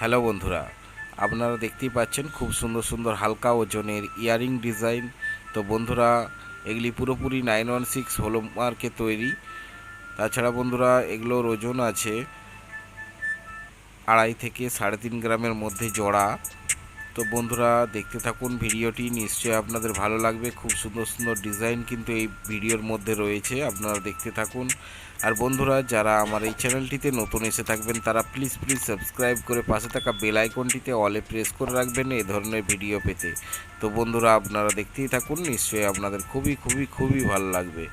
Hello বন্ধুরা, আপনারা দেখতেই পাচ্ছেন খুব সুন্দর সুন্দর হালকা ওজনের ইয়ারিং ডিজাইন। তো বন্ধুরা, এগুলি পুরোপুরি নাইন ওয়ান সিক্স হোলমার্কে তৈরি। তাছাড়া বন্ধুরা, এগুলোর ওজন আছে আড়াই থেকে সাড়ে তিন গ্রামের মধ্যে জোড়া। তো বন্ধুরা, দেখতে থাকুন ভিডিওটি, নিশ্চয়ই আপনাদের ভালো লাগবে। খুব সুন্দর সুন্দর ডিজাইন কিন্তু এই ভিডিওর মধ্যে রয়েছে, আপনারা দেখতে থাকুন। আর বন্ধুরা, যারা আমার এই চ্যানেলটিতে নতুন এসে থাকবেন, তারা প্লিজ প্লিজ সাবস্ক্রাইব করে পাশে থাকা বেল আইকনটিতে অলে প্রেস করে রাখবেন এই ধরনের ভিডিও পেতে। তো বন্ধুরা, আপনারা দেখতেই থাকুন, নিশ্চয়ই আপনাদের খুবই খুবই খুবই ভালো লাগবে।